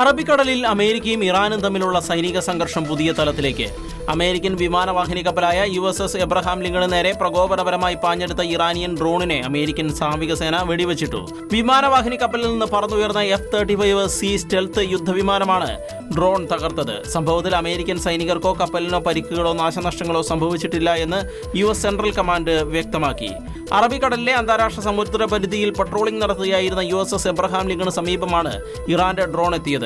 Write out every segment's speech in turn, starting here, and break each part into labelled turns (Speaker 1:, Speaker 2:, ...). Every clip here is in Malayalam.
Speaker 1: അറബിക്കടലിൽ അമേരിക്കയും ഇറാനും തമ്മിലുള്ള സൈനിക സംഘർഷം പുതിയ തലത്തിലേക്ക്. അമേരിക്കൻ വിമാനവാഹിനി കപ്പലായ U S S Abraham Lincoln നേരെ പ്രകോപനപരമായി പാഞ്ഞെടുത്ത ഇറാനിയൻ ഡ്രോണിനെ അമേരിക്കൻ സാമരിക സേന വെടിവെച്ചിട്ടു. വിമാനവാഹിനി കപ്പലിൽ നിന്ന് പറന്നുയർന്ന F thirty five C stealth യുദ്ധവിമാനമാണ് drone തകർത്തത്. സംഭവത്തിൽ അമേരിക്കൻ സൈനികർക്കോ കപ്പലിനോ പരിക്കുകളോ നാശനഷ്ടങ്ങളോ സംഭവിച്ചിട്ടില്ല എന്ന് യു എസ് സെൻട്രൽ കമാൻഡ് വ്യക്തമാക്കി. അറബിക്കടലിലെ അന്താരാഷ്ട്ര സമുദ്ര പരിധിയിൽ പട്രോളിംഗ് നടത്തുകയായിരുന്ന U S S Abraham Lincoln സമീപമാണ് ഇറാന്റെ ഡ്രോൺ എത്തിയത്.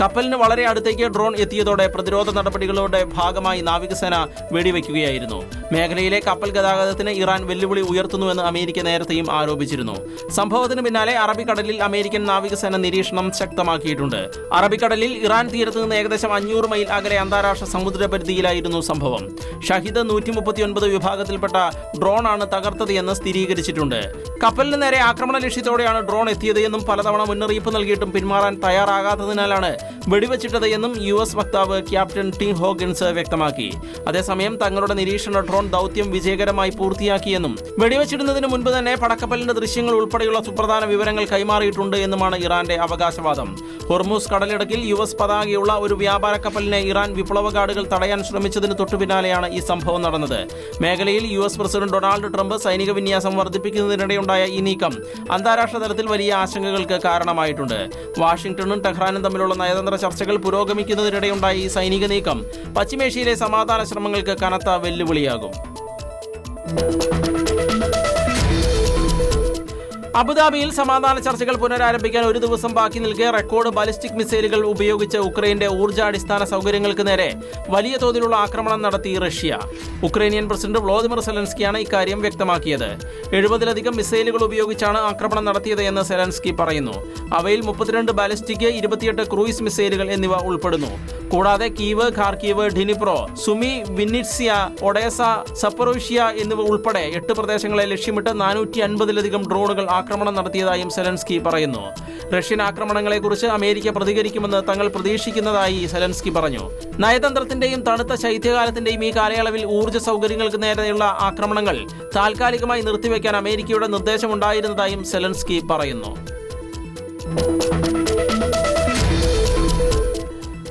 Speaker 1: കപ്പലിന് വളരെ അടുത്തേക്ക് ഡ്രോൺ എത്തിയതോടെ പ്രതിരോധ നടപടികളുടെ ഭാഗമായി നാവികസേന വെടിവെക്കുകയായിരുന്നു. മേഖലയിലെ കപ്പൽ ഗതാഗതത്തിന് ഇറാൻ വെല്ലുവിളി ഉയർത്തുന്നുവെന്ന് അമേരിക്ക നേരത്തെയും ആരോപിച്ചിരുന്നു. സംഭവത്തിന് പിന്നാലെ അറബിക്കടലിൽ അമേരിക്കൻ നാവികസേന നിരീക്ഷണം ശക്തമാക്കിയിട്ടുണ്ട്. അറബിക്കടലിൽ ഇറാൻ തീരത്ത് നിന്ന് ഏകദേശം അഞ്ഞൂറ് മൈൽ അകലെ അന്താരാഷ്ട്ര സമുദ്ര പരിധിയിലായിരുന്നു സംഭവം. ഷഹിദ് നൂറ്റി വിഭാഗത്തിൽപ്പെട്ട ഡ്രോണാണ് തകർത്തത് എന്ന് സ്ഥിരീകരിച്ചിട്ടുണ്ട്. കപ്പലിന് നേരെ ആക്രമണ ലക്ഷ്യത്തോടെയാണ് ഡ്രോൺ എത്തിയത് എന്നും പലതവണ മുന്നറിയിപ്പ് നൽകിയിട്ടും പിന്മാറാൻ തയ്യാറാകാത്തതിനാലാണ് വെടിവെച്ചിട്ടത് എന്നും യു എസ് വക്താവ് ക്യാപ്റ്റൻ ടിം ഹോഗിൻസ് വ്യക്തമാക്കി. അതേസമയം തങ്ങളുടെ നിരീക്ഷണ ഡ്രോൺ ദൗത്യം വിജയകരമായി പൂർത്തിയാക്കിയെന്നും വെടിവെച്ചിടുന്നതിന് മുൻപ് തന്നെ പടക്കപ്പലിന്റെ ദൃശ്യങ്ങൾ ഉൾപ്പെടെയുള്ള സുപ്രധാന വിവരങ്ങൾ കൈമാറിയിട്ടുണ്ട് എന്നുമാണ് ഇറാന്റെ അവകാശവാദം. ഹൊർമൂസ് കടലിടക്കിൽ യു എസ് പതാകയുള്ള ഒരു വ്യാപാര കപ്പലിനെ ഇറാൻ വിപ്ലവ കാർഡുകൾ തടയാൻ ശ്രമിച്ചതിന് തൊട്ടുപിന്നാലെയാണ് ഈ സംഭവം നടന്നത്. മേഖലയിൽ U S president Donald Trump സൈനിക വിന്യാസം വർദ്ധിപ്പിക്കുന്നതിനിടെയുണ്ടായ ഈ നീക്കം അന്താരാഷ്ട്ര തലത്തിൽ വലിയ ആശങ്കകൾക്ക് കാരണമായിട്ടുണ്ട്. വാഷിംഗ്ടണും ടെഹ്റാനും തമ്മിലുള്ള നയതന്ത്ര ചർച്ചകൾ പുരോഗമിക്കുന്നതിനിടെയുണ്ടായ ഈ സൈനിക നീക്കം പശ്ചിമേഷ്യയിലെ സമാധാന ശ്രമങ്ങൾക്ക് കനത്ത വെല്ലുവിളിയാകും. അബുദാബിയിൽ സമാധാന ചർച്ചകൾ പുനരാരംഭിക്കാൻ ഒരു ദിവസം ബാക്കി നിൽക്കെ റെക്കോർഡ് ബാലിസ്റ്റിക് മിസൈലുകൾ ഉപയോഗിച്ച് ഉക്രൈന്റെ ഊർജാടിസ്ഥാന സൗകര്യങ്ങൾക്ക് നേരെ വലിയ തോതിലുള്ള ആക്രമണം നടത്തി റഷ്യ. ഉക്രൈനിയൻ പ്രസിഡന്റ് വ്ളോദിമിർ സെലൻസ്കിയാണ് ഇക്കാര്യം വ്യക്തമാക്കിയത്. എഴുപതിലധികം മിസൈലുകൾ ഉപയോഗിച്ചാണ് ആക്രമണം നടത്തിയത് എന്ന് സെലൻസ്കി പറയുന്നു. അവയിൽ മുപ്പത്തിരണ്ട് ബാലിസ്റ്റിക് ഇരുപത്തിയെട്ട് ക്രൂയിസ് മിസൈലുകൾ എന്നിവ ഉൾപ്പെടുന്നു. കൂടാതെ Kyiv Kharkiv Dnipro Sumy Vinnytsia Odesa Zaporizhzhia എന്നിവ ഉൾപ്പെടെ എട്ട് പ്രദേശങ്ങളെ ലക്ഷ്യമിട്ട് നാനൂറ്റി അൻപതിലധികം ഡ്രോണുകൾ ആക്രമണം നടത്തിയതായും സെലൻസ്കി പറയുന്നു. റഷ്യൻ ആക്രമണങ്ങളെക്കുറിച്ച് അമേരിക്ക പ്രതികരിക്കുമെന്ന് തങ്ങൾ പ്രതീക്ഷിക്കുന്നതായി സെലൻസ്കി പറഞ്ഞു. നയതന്ത്രത്തിന്റെയും തണുത്ത ശൈത്യകാലത്തിന്റെയും ഈ കാലയളവിൽ ഊർജ സൗകര്യങ്ങൾക്ക് നേരെയുള്ള ആക്രമണങ്ങൾ താൽക്കാലികമായി നിർത്തിവെക്കാൻ അമേരിക്കയുടെ നിർദ്ദേശമുണ്ടായിരുന്നതായും സെലൻസ്കി പറയുന്നു.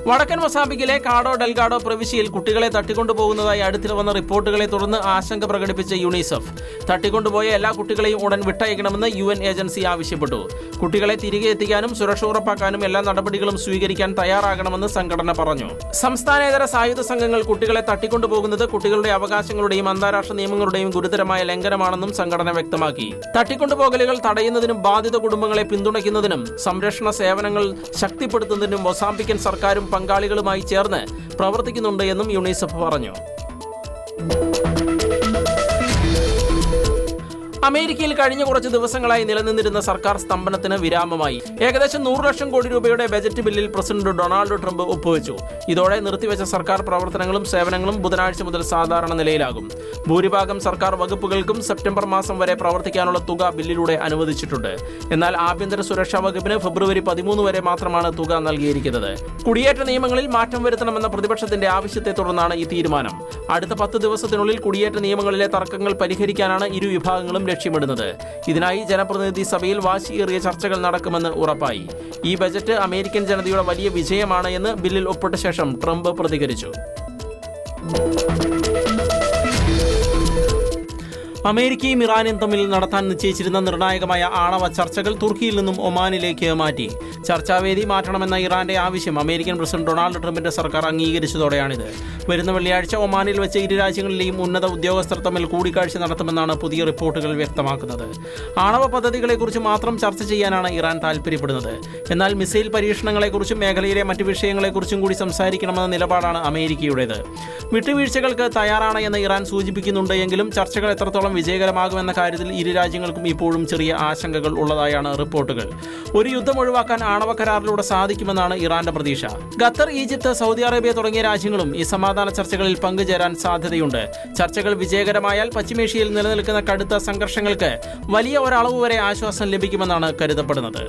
Speaker 1: വടക്കൻ മൊസാബിക്കിലെ കാഡോ ഡെൽഗാഡോ പ്രവിശ്യയിൽ കുട്ടികളെ തട്ടിക്കൊണ്ടുപോകുന്നതായി അടുത്തിടെ വന്ന റിപ്പോർട്ടുകളെ തുടർന്ന് ആശങ്ക പ്രകടിപ്പിച്ച യുണിസെഫ്. തട്ടിക്കൊണ്ടുപോയ എല്ലാ കുട്ടികളെയും ഉടൻ വിട്ടയക്കണമെന്ന് യു ഏജൻസി ആവശ്യപ്പെട്ടു. കുട്ടികളെ തിരികെ എത്തിക്കാനും സുരക്ഷ ഉറപ്പാക്കാനും എല്ലാ നടപടികളും സ്വീകരിക്കാൻ തയ്യാറാകണമെന്ന് സംഘടന പറഞ്ഞു. സംസ്ഥാനേതര സായുധ സംഘങ്ങൾ കുട്ടികളെ തട്ടിക്കൊണ്ടുപോകുന്നത് കുട്ടികളുടെ അവകാശങ്ങളുടെയും അന്താരാഷ്ട്ര നിയമങ്ങളുടെയും ഗുരുതരമായ ലംഘനമാണെന്നും സംഘടന വ്യക്തമാക്കി. തട്ടിക്കൊണ്ടുപോകലുകൾ തടയുന്നതിനും ബാധിത കുടുംബങ്ങളെ പിന്തുണയ്ക്കുന്നതിനും സംരക്ഷണ സേവനങ്ങൾ ശക്തിപ്പെടുത്തുന്നതിനും മൊസാംബിക്കൻ സർക്കാരും പങ്കാളികളുമായി ചേർന്ന് പ്രവർത്തിക്കുന്നുണ്ട് എന്നും യുണിസെഫ് പറഞ്ഞു. അമേരിക്കയിൽ കഴിഞ്ഞ കുറച്ച് ദിവസങ്ങളായി നിലനിന്നിരുന്ന സർക്കാർ സ്തംഭനത്തിന് വിരാമമായി. ഏകദേശം നൂറ് ലക്ഷം കോടി രൂപയുടെ ബജറ്റ് ബില്ലിൽ പ്രസിഡന്റ് ഡൊണാൾഡ് ട്രംപ് ഒപ്പുവെച്ചു. ഇതോടെ നിർത്തിവെച്ച സർക്കാർ പ്രവർത്തനങ്ങളും സേവനങ്ങളും ബുധനാഴ്ച മുതൽ സാധാരണ നിലയിലാകും. ഭൂരിഭാഗം സർക്കാർ വകുപ്പുകൾക്കും സെപ്റ്റംബർ മാസം വരെ പ്രവർത്തിക്കാനുള്ള തുക ബില്ലിലൂടെ അനുവദിച്ചിട്ടുണ്ട്. എന്നാൽ ആഭ്യന്തര സുരക്ഷാ വകുപ്പിന് ഫെബ്രുവരി പതിമൂന്ന് വരെ മാത്രമാണ് തുക നൽകിയിരിക്കുന്നത്. കുടിയേറ്റ നിയമങ്ങളിൽ മാറ്റം വരുത്തണമെന്ന പ്രതിപക്ഷത്തിന്റെ ആവശ്യത്തെ തുടർന്നാണ് ഈ തീരുമാനം. അടുത്ത പത്ത് ദിവസത്തിനുള്ളിൽ കുടിയേറ്റ നിയമങ്ങളിലെ തർക്കങ്ങൾ പരിഹരിക്കാനാണ് ഇരു വിഭാഗങ്ങളും ലക്ഷ്യമിടുന്നത്. ഇതിനായി ജനപ്രതിനിധി സഭയിൽ വാശിയേറിയ ചർച്ചകൾ നടക്കുമെന്ന് ഉറപ്പായി. ഈ ബജറ്റ് അമേരിക്കൻ ജനതയുടെ വലിയ വിജയമാണ് എന്ന് ബില്ലിൽ ഒപ്പിട്ട ശേഷം ട്രംപ് പ്രതികരിച്ചു. അമേരിക്കയും ഇറാനും തമ്മിൽ നടത്താൻ നിശ്ചയിച്ചിരുന്ന നിർണായകമായ ആണവ ചർച്ചകൾ തുർക്കിയിൽ നിന്നും ഒമാനിലേക്ക് മാറ്റി. ചർച്ചാവേദി മാറ്റണമെന്ന ഇറാന്റെ ആവശ്യം അമേരിക്കൻ പ്രസിഡന്റ് ഡൊണാൾഡ് ട്രംപിന്റെ സർക്കാർ അംഗീകരിച്ചതോടെയാണിത്. വരുന്ന വെള്ളിയാഴ്ച ഒമാനിൽ വെച്ച് ഇരു രാജ്യങ്ങളിലെയും ഉന്നത ഉദ്യോഗസ്ഥർ തമ്മിൽ കൂടിക്കാഴ്ച നടത്തുമെന്നാണ് പുതിയ റിപ്പോർട്ടുകൾ വ്യക്തമാക്കുന്നത്. ആണവ പദ്ധതികളെക്കുറിച്ച് മാത്രം ചർച്ച ചെയ്യാനാണ് ഇറാൻ താൽപര്യപ്പെടുന്നത് എന്നാൽ മിസൈൽ പരീക്ഷണങ്ങളെക്കുറിച്ചും മേഖലയിലെ മറ്റ് വിഷയങ്ങളെക്കുറിച്ചും കൂടി സംസാരിക്കണമെന്ന നിലപാടാണ് അമേരിക്കയുടേത്. വിട്ടുവീഴ്ചകൾക്ക് തയ്യാറാണ് എന്ന് ഇറാൻ സൂചിപ്പിക്കുന്നുണ്ട് എങ്കിലും ചർച്ചകൾ എത്രത്തോളം വിജയകരമാകുമെന്ന കാര്യത്തിൽ ഇരു രാജ്യങ്ങൾക്കും ഇപ്പോഴും ചെറിയ ആശങ്കകൾ ഉള്ളതായാണ് റിപ്പോർട്ടുകൾ. ഒരു യുദ്ധം ഒഴിവാക്കാൻ ആണവ കരാറിലൂടെ സാധിക്കുമെന്നാണ് ഇറാന്റെ പ്രതീക്ഷ. ഖത്തർ ഈജിപ്ത് സൗദി അറേബ്യ തുടങ്ങിയ രാജ്യങ്ങളും ഈ സമാധാന ചർച്ചകളിൽ പങ്കുചേരാൻ സാധ്യതയുണ്ട്. ചർച്ചകൾ വിജയകരമായാൽ പശ്ചിമേഷ്യയിൽ നിലനിൽക്കുന്ന കടുത്ത സംഘർഷങ്ങൾക്ക് വലിയ ഒരളവ് വരെ ആശ്വാസം ലഭിക്കുമെന്നാണ് കരുതപ്പെടുന്നത്.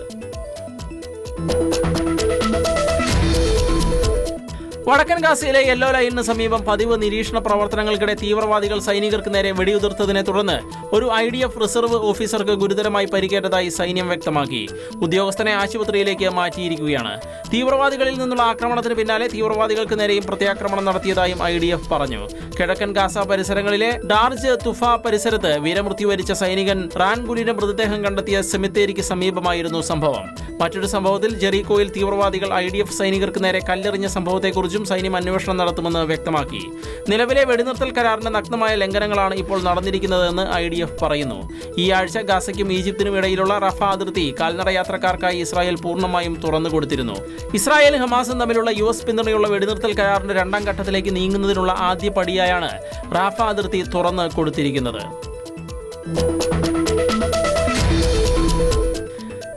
Speaker 1: വടക്കൻ ഗാസയിലെ യെല്ലോ ലൈനിന് സമീപം പതിവ് നിരീക്ഷണ പ്രവർത്തനങ്ങൾക്കിടെ തീവ്രവാദികൾ സൈനികർക്ക് നേരെ വെടിയുതിർത്തതിനെ തുടർന്ന് ഒരു ഐ ഡി എഫ് റിസർവ് ഓഫീസർക്ക് ഗുരുതരമായി പരിക്കേറ്റതായി സൈന്യം വ്യക്തമാക്കി. ഉദ്യോഗസ്ഥനെ ആശുപത്രിയിലേക്ക് മാറ്റിയിരിക്കുകയാണ്. തീവ്രവാദികളിൽ നിന്നുള്ള ആക്രമണത്തിന് പിന്നാലെ തീവ്രവാദികൾക്ക് നേരെയും പ്രത്യാക്രമണം നടത്തിയതായും ഐ ഡി എഫ് പറഞ്ഞു. കിഴക്കൻ ഗാസ പരിസരങ്ങളിലെ ഡാർജ് തുഫ പരിസരത്ത് വീരമൃത്യു വരിച്ച സൈനികൻ റാൻഗുലിന്റെ മൃതദേഹം കണ്ടെത്തിയ സെമിത്തേരിക്ക് സമീപമായിരുന്നു സംഭവം. മറ്റൊരു സംഭവത്തിൽ ജെറീകോയിൽ തീവ്രവാദികൾ ഐ ഡി എഫ് സൈനികർക്ക് നേരെ കല്ലെറിഞ്ഞ സംഭവത്തെക്കുറിച്ചും സൈന്യം അന്വേഷണം നടത്തുമെന്ന് വ്യക്തമാക്കി. നിലവിലെ വെടിനിർത്തൽ കരാറിന്റെ നഗ്നമായ ലംഘനങ്ങളാണ് ഇപ്പോൾ നടന്നിരിക്കുന്നതെന്ന് ഐ ഡി എഫ് പറയുന്നു. ഈ ആഴ്ച ഗാസയ്ക്കും ഈജിപ്തിനും ഇടയിലുള്ള റഫ അതിർത്തി കാൽനട യാത്രക്കാർക്കായി ഇസ്രായേൽ പൂർണമായും തുറന്നു കൊടുത്തിരുന്നു. ഇസ്രായേൽ ഹമാസും തമ്മിലുള്ള യു എസ് പിന്തുണയുള്ള വെടിനിർത്തൽ കരാറിന്റെ രണ്ടാം ഘട്ടത്തിലേക്ക് നീങ്ങുന്നതിനുള്ള ആദ്യ പടിയായാണ് റാഫ അതിർത്തി തുറന്ന് കൊടുത്തിരിക്കുന്നത്.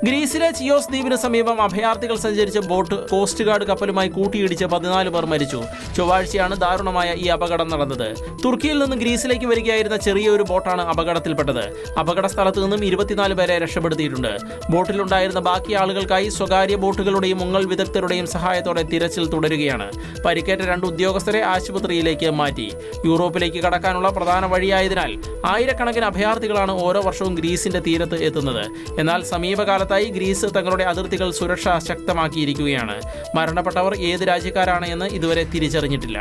Speaker 1: ഗ്രീസിലെ ചിയോസ് ദ്വീപിന് സമീപം അഭയാർത്ഥികൾ സഞ്ചരിച്ച ബോട്ട് കോസ്റ്റ് ഗാർഡ് കപ്പലുമായി കൂട്ടിയിടിച്ച് പതിനാല് പേർ മരിച്ചു. ചൊവ്വാഴ്ചയാണ് ദാരുണമായ ഈ അപകടം നടന്നത്. തുർക്കിയിൽ നിന്ന് ഗ്രീസിലേക്ക് വരികയായിരുന്ന ചെറിയൊരു ബോട്ടാണ് അപകടത്തിൽപ്പെട്ടത്. അപകട സ്ഥലത്ത് നിന്നും ഇരുപത്തിനാല് പേരെ രക്ഷപ്പെടുത്തിയിട്ടുണ്ട്. ബോട്ടിലുണ്ടായിരുന്ന ബാക്കി ആളുകൾക്കായി സ്വകാര്യ ബോട്ടുകളുടെയും മുങ്ങൽ വിദഗ്ധരുടെയും സഹായത്തോടെ തിരച്ചിൽ തുടരുകയാണ്. പരിക്കേറ്റ രണ്ട് ഉദ്യോഗസ്ഥരെ ആശുപത്രിയിലേക്ക് മാറ്റി. യൂറോപ്പിലേക്ക് കടക്കാനുള്ള പ്രധാന വഴിയായതിനാൽ ആയിരക്കണക്കിന് അഭയാർത്ഥികളാണ് ഓരോ വർഷവും ഗ്രീസിന്റെ തീരത്ത് എത്തുന്നത്. എന്നാൽ സമീപകാലത്തായി ഗ്രീസ് തങ്ങളുടെ അതിർത്തികൾ സുരക്ഷ ശക്തമാക്കിയിരിക്കുകയാണ്. മരണപ്പെട്ടവർ ഏത് രാജ്യക്കാരാണ് എന്ന് ഇതുവരെ തിരിച്ചറിഞ്ഞിട്ടില്ല.